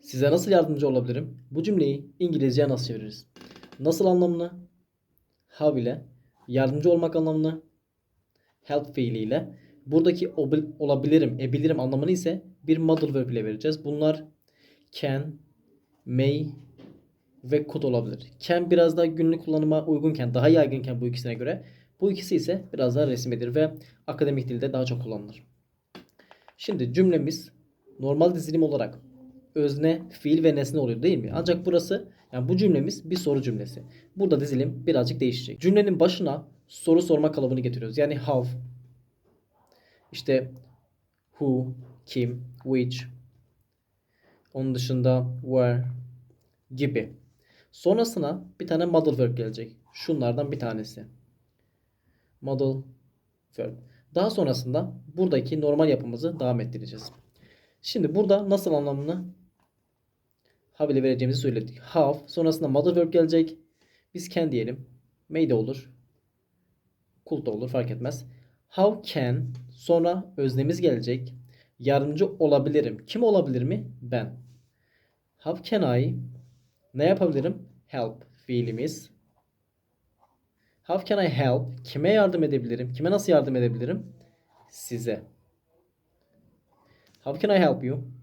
Size nasıl yardımcı olabilirim? Bu cümleyi İngilizceye nasıl çeviririz? Nasıl anlamını how ile yardımcı olmak anlamını help fiiliyle buradaki olabilirim, ebilirim anlamını ise bir modal verb ile vereceğiz. Bunlar can, may ve could olabilir. Can biraz daha günlük kullanıma uygunken, daha yaygınken bu ikisine göre bu ikisi ise biraz daha resmidir ve akademik dilde daha çok kullanılır. Şimdi cümlemiz normal dizilim olarak özne, fiil ve nesne oluyor değil mi? Ancak burası yani bu cümlemiz bir soru cümlesi. Burada dizilim birazcık değişecek. Cümlenin başına soru sorma kalıbını getiriyoruz. Yani how, işte who, kim, which, onun dışında where gibi. Sonrasına bir tane modal verb gelecek. Şunlardan bir tanesi. Modal verb. Daha sonrasında buradaki normal yapımızı devam ettireceğiz. Şimdi burada nasıl anlamını have ile vereceğimizi söyledik. Have sonrasında modal verb gelecek. Biz can diyelim. May de olur. Could da olur fark etmez. How can sonra öznemiz gelecek. Yardımcı olabilirim. Kim olabilir mi? Ben. How can I ne yapabilirim? Help fiilimiz. How can I help? Kime yardım edebilirim? Kime nasıl yardım edebilirim? Size. How can I help you?